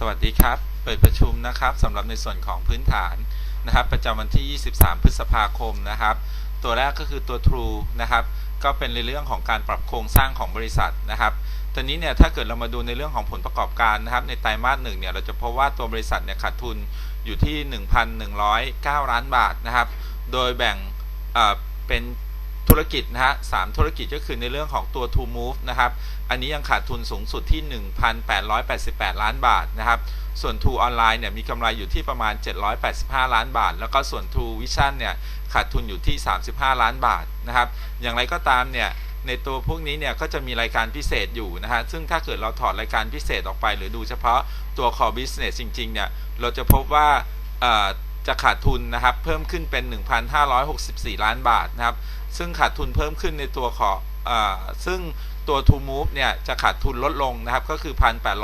สวัสดีครับ เปิดประชุมนะครับสำหรับในส่วนของพื้นฐานนะครับ ประจำวันที่ 23 พฤษภาคมนะครับ ตัวแรกก็คือตัว True นะครับ ก็เป็นในเรื่องของการปรับโครงสร้างของบริษัทนะครับตอนนี้เนี่ยถ้าเกิดเรามาดูในเรื่องของผลประกอบการนะครับ ในไตรมาสหนึ่งเนี่ยเราจะพบว่าตัวบริษัทเนี่ยขาดทุนอยู่ที่ 1,109 ล้านบาทนะครับ โดยแบ่งเเป็น ธุรกิจนะฮะสามธุรกิจก็คือในเรื่องของตัว To Move นะครับ อันนี้ยังขาดทุนสูงสุดที่ 1,888 ล้านบาทนะครับ ส่วน True Online เนี่ยมีกำไรอยู่ที่ประมาณ 785 ล้านบาท แล้วก็ส่วน True Vision เนี่ยขาดทุนอยู่ที่ 35 ล้านบาทนะครับ อย่างไรก็ตามเนี่ยในตัวพวกนี้เนี่ยก็จะมีรายการพิเศษอยู่นะฮะ ซึ่งถ้าเกิดเราถอดรายการพิเศษออกไป หรือดูเฉพาะตัว core business จริงๆเนี่ย เราจะพบว่า จะขาดทุนนะครับเพิ่มขึ้นเป็น 1,564 ล้านบาทนะครับซึ่งขาดทุนเพิ่มขึ้นในตัวของเอ่อซึ่งตัว To Move เนี่ยจะขาดทุนลดลงนะครับก็คือ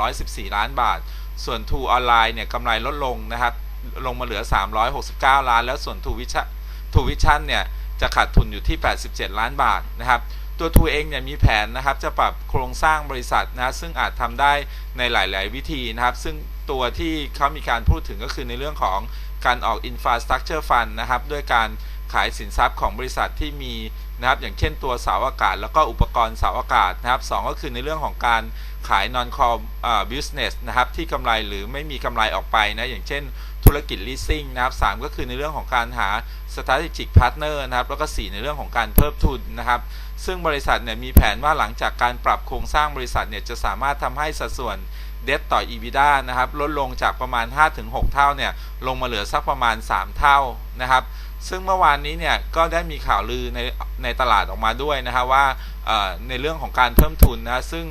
1,814 ล้านบาท ส่วน True Online เนี่ยกำไรลดลงนะครับลงมาเหลือ 369 ล้าน แล้วส่วน True Vision True Vision เนี่ยจะขาดทุนอยู่ที่ 87 ล้านบาทนะครับตัว True เองเนี่ยมีแผนนะครับจะปรับโครงสร้างบริษัทนะซึ่งอาจทำได้ในหลาย ๆ วิธีนะครับ ซึ่งตัวที่เขามีการพูดถึงก็คือในเรื่องของ การออก Infrastructure Fund นะครับ ด้วยการขายสินทรัพย์ของบริษัทที่มีนะครับ อย่างเช่นตัวเสาอากาศ แล้วก็อุปกรณ์เสาอากาศนะครับสก็คือในเรื่องของการขาย non core อ่า business นะครับ ที่กำไรหรือไม่มีกำไรออกไปนะ อย่างเช่นธุรกิจ leasing นะครับสก็คือในเรื่องของการหา strategic partner นะครับ แล้วก็ 4 ในเรื่องของการเพิ่มทุนนะครับ ซึ่งบริษัทเนี่ยมีแผนว่าหลังจากการปรับโครงสร้างบริษัทเนี่ยจะสามารถทำให้สัดส่วน debt ต่อ EBITDA นะครับ ลดลงจากประมาณ 5-6 เท่าเนี่ย ลงมาเหลือสักประมาณ 3 เท่านะครับ ซึ่งเมื่อวานนี้เนี่ย ก็ได้มีข่าวลือในในตลาดออกมาด้วยนะครับว่าในเรื่องของการเพิ่มทุนนะ ซึ่ง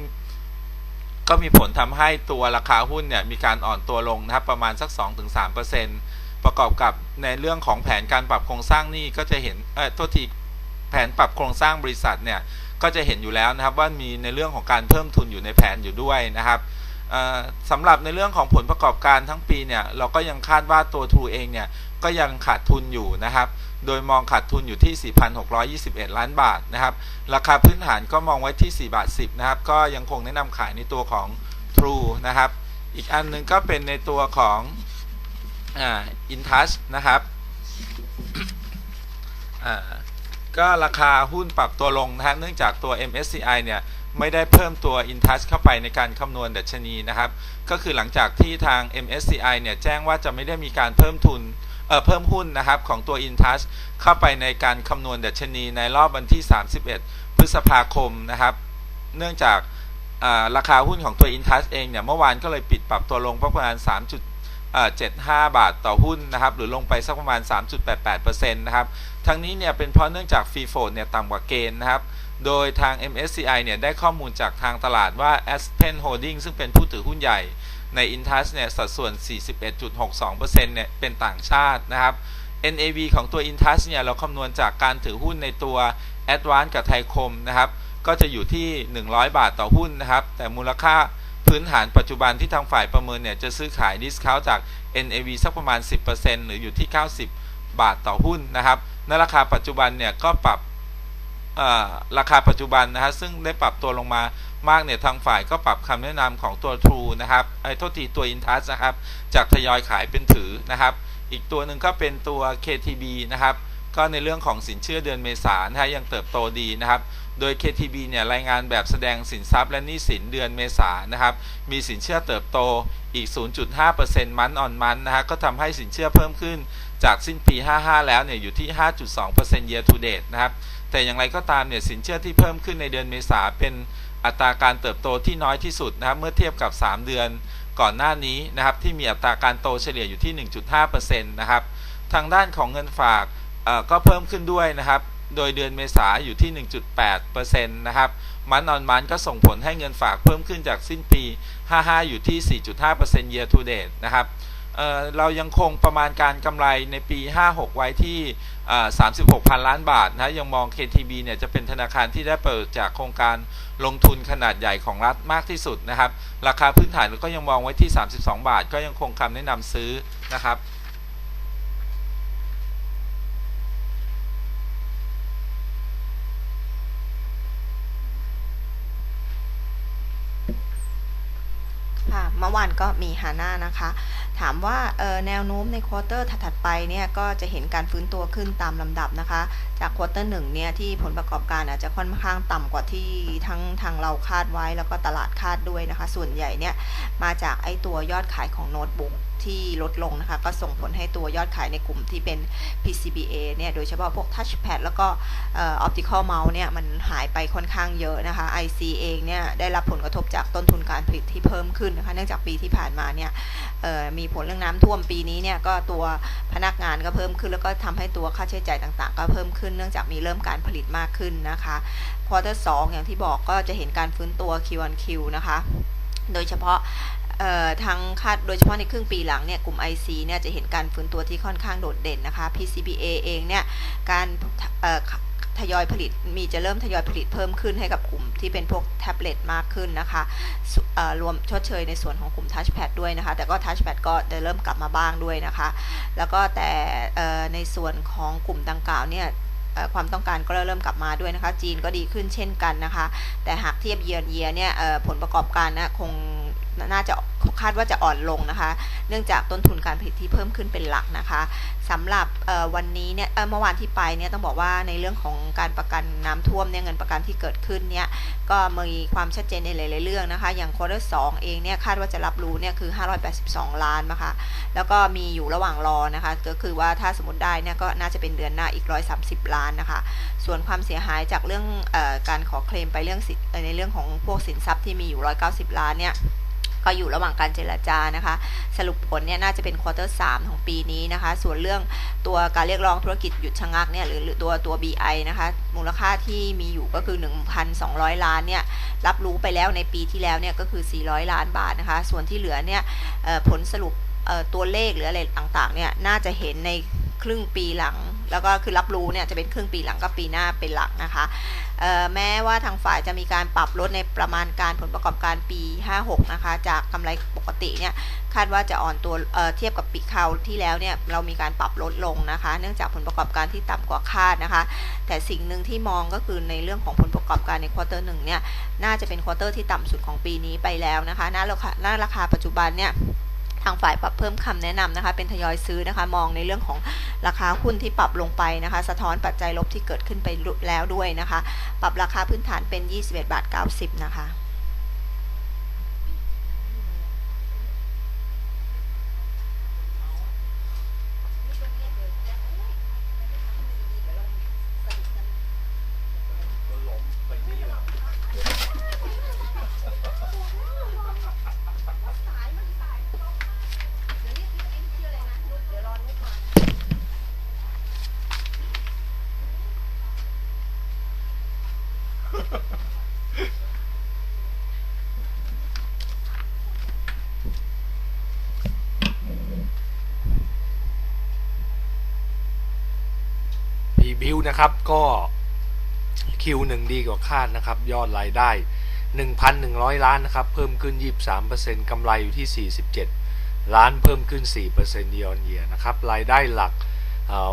ก็มีผลทำให้ตัวราคาหุ้นเนี่ยมีการอ่อนตัวลงนะครับประมาณสัก 2-3%ประกอบกับในเรื่องของแผนการปรับโครงสร้างนี้ก็จะเห็นเออโทษทีแผนปรับโครงสร้างบริษัทเนี่ยก็จะเห็นอยู่แล้วนะครับว่ามีในเรื่องของการเพิ่มทุนอยู่ในแผนอยู่ด้วยนะครับ สำหรับในเรื่องของผลประกอบการทั้งปีเนี่ยเราก็ยังคาดว่าตัว True เองเนี่ยก็ยังขาดทุนอยู่นะครับ โดยมองขาดทุนอยู่ที่ 4,621 ล้านบาทนะครับ ราคาพื้นฐานก็มองไว้ที่ 4 บาท 10 นะครับ ก็ยังคงแนะนำขายในตัวของ True นะครับ อีกอันนึงก็เป็นในตัวของอ่า Intouch นะครับอ่าก็ราคาหุ้นปรับตัวลงนะฮะเนื่องจากตัว MSCI เนี่ย ไม่ได้เพิ่มตัว Intouch เข้าไปในการคำนวณดัชนีนะครับ ก็คือหลังจากที่ทาง MSCI เนี่ยแจ้งว่าจะไม่ได้มีการเพิ่มทุนเอ่อเพิ่มหุ้นนะครับของตัว Intouch เข้าไปในการคำนวณดัชนีในรอบวันที่ 31 พฤษภาคมนะครับ เนื่องจากราคาหุ้นของตัว Intouch เองเนี่ยเมื่อวานก็เลยปิดปรับตัวลงประมาณ 3.75 บาทต่อหุ้นนะครับ หรือลงไปสักประมาณ 3.88%นะครับ ทั้งนี้เนี่ยเป็นเพราะเนื่องจากฟรีโฟลเนี่ยต่ำกว่าเกณฑ์นะครับ โดยทาง MSCI เนี่ย ได้ข้อมูลจากทางตลาดว่า Aspen Holding ซึ่งเป็นผู้ถือหุ้นใหญ่ใน Intouch เนี่ย สัดส่วน 41.62%เนี่ย เป็นต่างชาตินะครับ NAV ของตัว Intouch เนี่ย เราคำนวณจากการถือหุ้นในตัว Advance กับไทยคมนะครับ ก็จะอยู่ที่ 100 บาทต่อหุ้นนะครับ แต่มูลค่าพื้นฐานปัจจุบันที่ทางฝ่ายประเมินเนี่ย จะซื้อขายดิสคาวจาก NAV สักประมาณ 10%หรืออยู่ที่ 90 บาทต่อหุ้นนะครับ ในราคาปัจจุบันเนี่ยก็ปรับ ราคาปัจจุบันนะฮะซึ่งได้ปรับตัวลงมามากเนี่ยทางฝ่ายก็ปรับคำแนะนำของตัว True นะครับไอ้โทษทีตัว Intouch นะครับจากทยอยขายเป็นถือนะครับ อีกตัวหนึ่งก็เป็นตัว KTB นะครับก็ในเรื่องของสินเชื่อเดือนเมษายนะฮะยังเติบโตดีนะครับ โดย KTB เนี่ยรายงานแบบแสดงสินทรัพย์และหนี้สินเดือนเมษายนนะครับ มีสินเชื่อเติบโตอีก 0.5%มันออนมันนะฮะก็ทำให้สินเชื่อเพิ่มขึ้นจากสิ้นปี 55 แล้วเนี่ยอยู่ที่ 5.2% year to date นะครับ แต่อย่างไรก็ตามเนี่ยสินเชื่อที่เพิ่มขึ้นในเดือนเมษาเป็นอัตราการเติบโตที่น้อยที่สุดนะครับเมื่อเทียบกับ 3 เดือนก่อนหน้านี้นะครับที่มีอัตราการโตเฉลี่ยอยู่ที่ 1.5%นะครับทางด้านของเงินฝากก็เพิ่มขึ้นด้วยนะครับโดยเดือนเมษาอยู่ที่ 1.8%นะครับมันออนมันก็ส่งผลให้เงินฝากเพิ่มขึ้นจากสิ้นปี 55 อยู่ที่ 4.5% year to date นะครับ เเรายังคงประมาณการกำไรในปี 56 ไว้ที่ 36 พันล้านบาทนะยังมอง KTB เนี่ยจะเป็นธนาคารที่ได้เปิดจากโครงการลงทุนขนาดใหญ่ของรัฐมากที่สุดนะครับ ราคาพื้นฐานก็ยังมองไว้ที่ 32 บาท ก็ยังคงคำแนะนำซื้อนะครับเมื่อวานก็มีฮาน่านะคะถามว่าแนวโน้มในควอเตอร์ถัดๆไปเนี่ยก็จะเห็นการฟื้นตัวขึ้นตามลำดับนะคะ จากควอเตอร์หนึ่งเนี่ยที่ผลประกอบการอาจจะค่อนข้างต่ำกว่าที่ทั้งทางเราคาดไว้แล้วก็ตลาดคาดด้วยนะคะ ส่วนใหญ่เนี่ยมาจากไอ้ตัวยอดขายของโน้ตบุ๊กที่ลดลงนะคะ ก็ส่งผลให้ตัวยอดขายในกลุ่มที่เป็น PCBA เนี่ย โดยเฉพาะพวก Touchpad แล้วก็ออ Optical Mouse เนี่ย มันหายไปค่อนข้างเยอะนะคะ IC เองเนี่ย ได้รับผลกระทบจากต้นทุนการผลิตที่เพิ่มขึ้นนะคะ เนื่องจากปีที่ผ่านมาเนี่ยเอ่อมีผลเรื่องน้ำท่วมปีนี้เนี่ยก็ตัวพนักงานก็เพิ่มขึ้น แล้วก็ทำให้ตัวค่าใช้จ่ายต่างๆ ก็เพิ่มขึ้นเนื่องจากมีเริ่มการผลิตมากขึ้นนะคะควอเตอร์สอย่างที่บอกก็จะเห็นการฟื้นตัว Q on Q นะคะ โดยเฉพาะทางคาดโดยเฉพาะในครึ่งปีหลังเนี่ยกลุ่ม IC เนี่ยจะเห็นการฟื้นตัวที่ค่อนข้างโดดเด่นนะคะ PCBA เองเนี่ยการ ทยอยผลิต มีจะเริ่มทยอยผลิตเพิ่มขึ้นให้กับกลุ่มที่เป็นพวกแท็บเล็ตมากขึ้นนะคะรวมชดเชยในส่วนของกลุ่ม Touchpad ด้วยนะคะ แต่ก็ Touchpad ก็จะเริ่มกลับมาบ้างด้วยนะคะ แล้วก็แต่ในส่วนของกลุ่มดังกล่าวเนี่ยความต้องการก็เริ่มกลับมาด้วยนะคะ จีนก็ดีขึ้นเช่นกันนะคะ แต่หากเทียบเยียร์เยียเนี่ยผลประกอบการนะคงน่าจะ คาดว่าจะอ่อนลงนะคะ เนื่องจากต้นทุนการผลิตที่เพิ่มขึ้นเป็นหลักนะคะสำหรับวันนี้เนี่ยเมื่อวานที่ไปเนี่ยต้องบอกว่าในเรื่องของการประกันน้ำท่วมเนี่ยเงินประกันที่เกิดขึ้นเนี่ยก็มีความชัดเจนในหลาย ๆ เรื่องนะคะ อย่างควอเตอร์สเองเนี่ยคาดว่าจะรับรู้เนี่ยคือ 582 ล้านนะคะ แล้วก็มีอยู่ระหว่างรอนะคะ ก็คือว่าถ้าสมมติได้เนี่ยก็น่าจะเป็นเดือนหน้าอีก 130 ล้านนะคะ ส่วนความเสียหายจากเรื่องอการขอเคลมไปเรื่องในเรื่องของพวกสินทรัพย์ที่มีอยู่ 190 ล้านเนี่ย ก็อยู่ระหว่างการเจรจานะคะ สรุปผลเนี่ยน่าจะเป็นควอเตอร์สของปีนี้นะคะ ส่วนเรื่องตัวการเรียกร้องธุรกิจหยุดชะงักเนี่ยหรือตัวตัว BI นะคะ มูลค่าที่มีอยู่ก็คือ 1,200 ล้านเนี่ยรับรู้ไปแล้วในปีที่แล้วเนี่ยก็คือ 400 ล้านบาทนะคะ ส่วนที่เหลือเนี่ยผลสรุปตัวเลขหรืออะไรต่างๆเนี่ยน่าจะเห็นใน ครึ่งปีหลัง แล้วก็คือรับรู้เนี่ยจะเป็นครึ่งปีหลังกับปีหน้าเป็นหลักนะคะแม้ว่าทางฝ่ายจะมีการปรับลดในประมาณการผลประกอบการปี 56 นะคะ จากกำไรปกติเนี่ยคาดว่าจะอ่อนตัวเเทียบกับปีคราวที่แล้วเนี่ยเรามีการปรับลดลงนะคะ เนื่องจากผลประกอบการที่ต่ำกว่าคาดนะคะ แต่สิ่งหนึ่งที่มองก็คือในเรื่องของผลประกอบการในควอเตอร์หนึ่งเนี่ยน่าจะเป็นควอเตอร์ที่ต่ำสุดของปีนี้ไปแล้วนะคะหน้าราคาหน้าราคาปัจจุบันเนี่ย ทางฝ่ายปรับเพิ่มคำแนะนำนะคะ เป็นทยอยซื้อนะคะ มองในเรื่องของราคาหุ้นที่ปรับลงไปนะคะ สะท้อนปัจจัยลบที่เกิดขึ้นไปแล้วด้วยนะคะ ปรับราคาพื้นฐานเป็น 21 บาท 90 นะคะ พีบิว นะครับก็ Q1 ดีกว่าคาดนะครับ ยอดรายได้ 1,100 ล้านนะครับ เพิ่มขึ้น 23%กำไรอยู่ที่ 47 ล้านเพิ่มขึ้น 4%เยียร์เยียนะครับ รายได้หลัก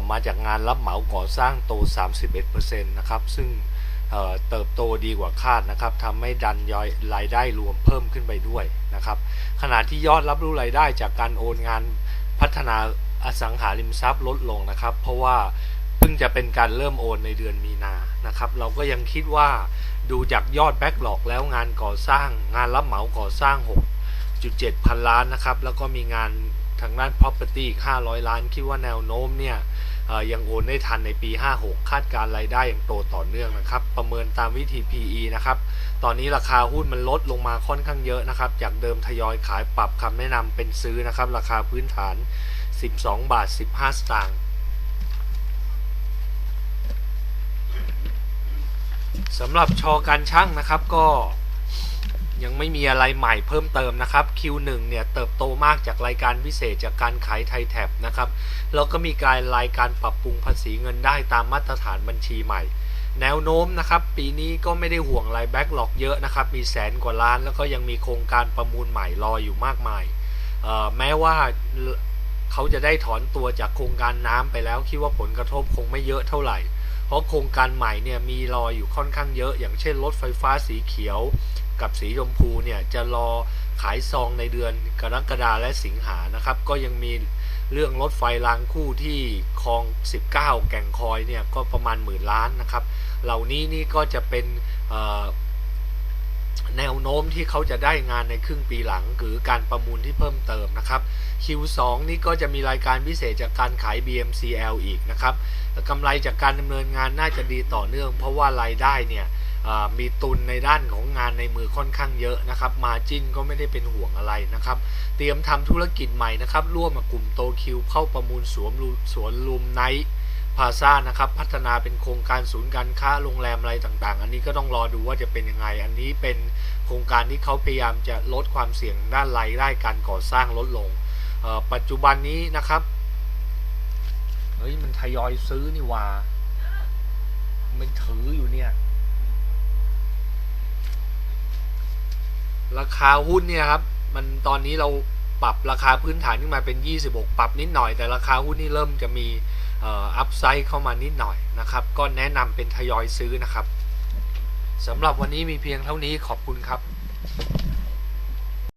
มาจากงานรับเหมาก่อสร้างโต 31%นะครับ ซึ่งเเติบโตดีกว่าคาดนะครับทำให้ดันยอยรายได้รวมเพิ่มขึ้นไปด้วยนะครับ ขณะที่ยอดรับรู้รายได้จากการโอนงานพัฒนาอสังหาริมทรัพย์ลดลงนะครับ เพราะว่า เพิ่งจะเป็นการเริ่มโอนในเดือนมีนานะครับ เราก็ยังคิดว่าดูจากยอดแบ็กหลอกแล้วงานก่อสร้าง งานรับเหมาก่อสร้าง 6.7 พันล้านนะครับ แล้วก็มีงานทางด้าน property อีก 500 ล้าน คิดว่าแนวโน้มเนี่ยยังโอนได้ทันในปี 56 คาดการรายได้อย่างโตต่อเนื่องนะครับ ประเมินตามวิธี PE นะครับ ตอนนี้ราคาหุ้นมันลดลงมาค่อนข้างเยอะนะครับ จากเดิมทยอยขายปรับคำแนะนำเป็นซื้อนะครับ ราคาพื้นฐาน 12 บาท 15 สตางค์ สำหรับชอการช่างนะครับก็ยังไม่มีอะไรใหม่เพิ่มเติมนะครับ Q1 เนี่ยเติบโตมากจากรายการพิเศษจากการขายไทยแท็บนะครับแล้วก็มีการรายการปรับปรุงภาษีเงินได้ตามมาตรฐานบัญชีใหม่ แนวโน้มนะครับ ปีนี้ก็ไม่ได้ห่วงอะไรแบ็กหลอกเยอะนะครับ มีแสนกว่าล้าน แล้วก็ยังมีโครงการประมูลใหม่รออยู่มากมาย แม้ว่าเขาจะได้ถอนตัวจากโครงการน้ำไปแล้วคิดว่าผลกระทบคงไม่เยอะเท่าไหร่ เพราะโครงการใหม่เนี่ยมีรออยู่ค่อนข้างเยอะ อย่างเช่นรถไฟฟ้าสีเขียวกับสีชมพูเนี่ยจะรอขายซองในเดือนกรกฎาและสิงหานะครับ ก็ยังมีเรื่องรถไฟรางคู่ที่คลอง 19 แก่งคอยเนี่ยก็ประมาณหมื่นล้านนะครับ เหล่านี้นี่ก็จะเป็น นวโน้มที่เขาจะได้งานในครึ่งปีหลังหรือการประมูลที่เพิ่มเติมนะครับ Q2 นี่ก็จะมีรายการพิเศษจากการขาย BMCL อีกนะครับกำไรจากการดำเนินงานน่าจะดีต่อเนื่อง เพราะว่ารายได้เนี่ยมีตุนในด้านของงานในมือค่อนข้างเยอะนะครับ มาจินก็ไม่ได้เป็นห่วงอะไรนะครับ เตรียมทำธุรกิจใหม่นะครับ ร่วมกับกลุ่มโตคิวเข้าประมูลสวมรูสวนลุมไนท์พาซ่านะครับ พัฒนาเป็นโครงการศูนย์การค้าโรงแรมอะไรต่างๆ อันนี้ก็ต้องรอดูว่าจะเป็นยังไง อันนี้เป็น โครงการที่เขาพยายามจะลดความเสี่ยงด้านรายได้การก่อสร้างลดลง ปัจจุบันนี้นะครับเฮ้ยมันทยอยซื้อนี่ว่า มันถืออยู่เนี่ย ราคาหุ้นเนี่ยครับ มันตอนนี้เราปรับราคาพื้นฐานขึ้นมาเป็น 26 ปรับนิดหน่อย แต่ราคาหุ้นนี่เริ่มจะมีอัพไซด์เข้ามานิดหน่อยนะครับ ก็แนะนำเป็นทยอยซื้อนะครับ สำหรับวันนี้มีเพียงเท่านี้ขอบคุณครับ